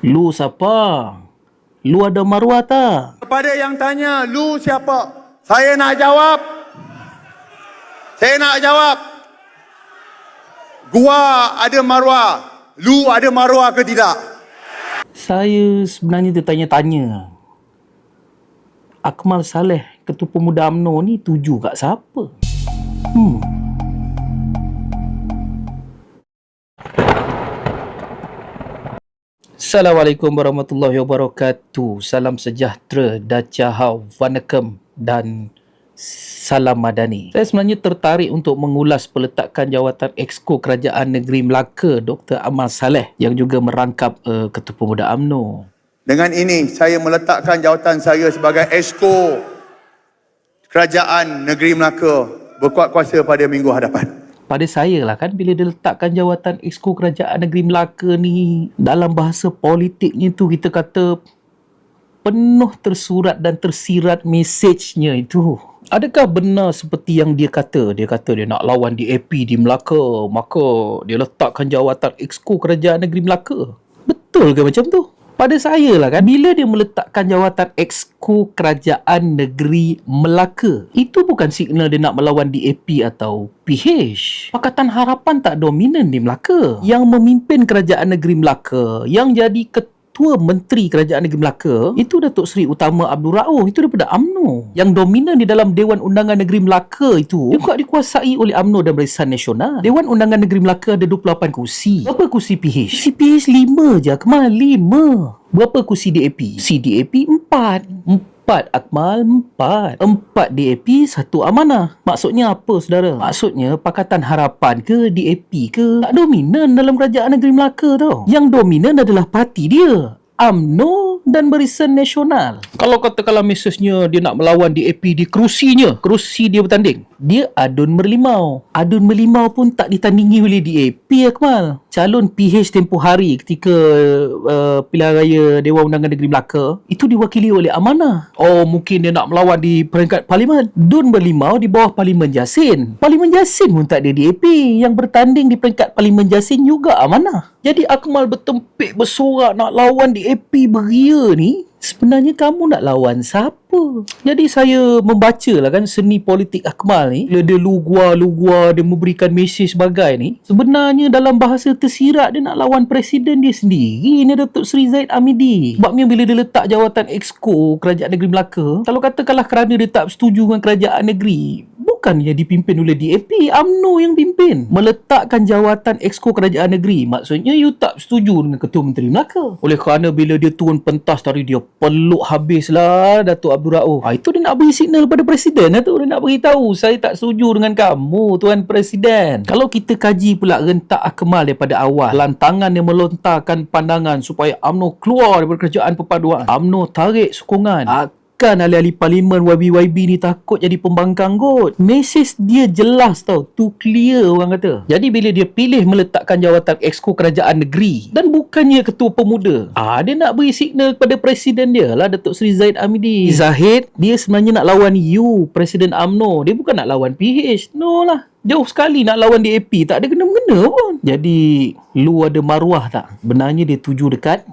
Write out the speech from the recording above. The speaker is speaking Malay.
Lu siapa? Lu ada maruah tak? Kepada yang tanya, lu siapa? Saya nak jawab. Saya nak jawab. Gua ada maruah. Lu ada maruah ke tidak? Saya sebenarnya tertanya-tanya. Akmal Saleh, Ketua Pemuda UMNO ni tuju kat siapa? Hmm. Assalamualaikum warahmatullahi wabarakatuh. Salam sejahtera, dacahau, vanakkam dan salam madani. Saya sebenarnya tertarik untuk mengulas peletakan jawatan Exco Kerajaan Negeri Melaka Dr. Amal Saleh yang juga merangkap uh, Ketua Pemuda UMNO. Dengan ini, saya meletakkan jawatan saya sebagai Esko Kerajaan Negeri Melaka berkuat kuasa pada minggu hadapan. Pada saya lah kan bila dia letakkan jawatan Exco Kerajaan Negeri Melaka ni dalam bahasa politiknya tu kita kata penuh tersurat dan tersirat mesejnya itu. Adakah benar seperti yang dia kata? Dia kata dia nak lawan DAP di Melaka, maka dia letakkan jawatan Exco Kerajaan Negeri Melaka. Betul ke macam tu? Pada saya lah kan, bila dia meletakkan jawatan Exco Kerajaan Negeri Melaka, itu bukan signal dia nak melawan DAP atau PH. Pakatan Harapan tak dominan di Melaka. Yang memimpin Kerajaan Negeri Melaka, yang jadi ketua Menteri Kerajaan Negeri Melaka, itu Datuk Seri Utama Abdul Rauf, itu daripada UMNO. Yang dominan di dalam Dewan Undangan Negeri Melaka itu, juga dikuasai oleh UMNO dan Barisan Nasional. Dewan Undangan Negeri Melaka ada 28 kursi. Berapa kursi PH? Kursi PH 5 je, Akmal. 5. Berapa kursi DAP? Kursi DAP 4. 4 Akmal 4 4 DAP 1 amanah. Maksudnya apa saudara? Maksudnya Pakatan Harapan ke DAP ke? Tak dominan dalam kerajaan negeri Melaka tau. Yang dominan adalah parti dia UMNO dan Barisan Nasional. Kalau katakanlah mesejnya dia nak melawan DAP di kerusinya, kerusi dia bertanding. Dia adun merlimau. Adun merlimau pun tak ditandingi oleh DAP Akmal. Calon PH tempoh hari ketika uh, pilihan raya Dewan Undangan Negeri Melaka itu diwakili oleh Amanah. Oh mungkin dia nak melawan di peringkat parlimen. Dun berlimau di bawah Parlimen Jasin. Parlimen Jasin pun tak ada DAP. Yang bertanding di peringkat Parlimen Jasin juga Amanah. Jadi Akmal bertempik bersorak nak lawan DAP beria ni Sebenarnya kamu nak lawan siapa? Jadi saya membaca lah kan seni politik Akmal ni. Bila dia lugua-lugua, dia memberikan mesej sebagai ni. Sebenarnya dalam bahasa tersirat dia nak lawan presiden dia sendiri. Ni Datuk Seri Zaid Amidi. Sebabnya bila dia letak jawatan Exco Kerajaan Negeri Melaka. Kalau katakanlah kerana dia tak setuju dengan kerajaan negeri. Bukannya dipimpin oleh DAP, UMNO yang pimpin. Meletakkan jawatan Exco Kerajaan Negeri. Maksudnya you tak setuju dengan Ketua Menteri Melaka. Oleh kerana bila dia turun pentas tadi dia peluk habislah Datuk Abdul Rauf. Ha, itu dia nak bagi signal pada Presiden tu. Dia nak beritahu saya tak setuju dengan kamu Tuan Presiden. Kalau kita kaji pula rentak Akmal daripada awal. Lantangan yang melontarkan pandangan supaya UMNO keluar daripada kerajaan perpaduan. UMNO tarik sokongan. Takkan ahli-ahli parlimen YB-YB ni takut jadi pembangkang kot. Mesej dia jelas tau. Tu clear orang kata. Jadi bila dia pilih meletakkan jawatan Exco Kerajaan Negeri dan bukannya ketua pemuda. Ah dia nak beri signal kepada presiden dia lah Datuk Seri Zaid Amidi. Zahid dia sebenarnya nak lawan you Presiden AMNO. Dia bukan nak lawan PH. No lah. Jauh sekali nak lawan DAP tak ada kena-mengena pun. Jadi lu ada maruah tak? Benarnya dia tuju dekat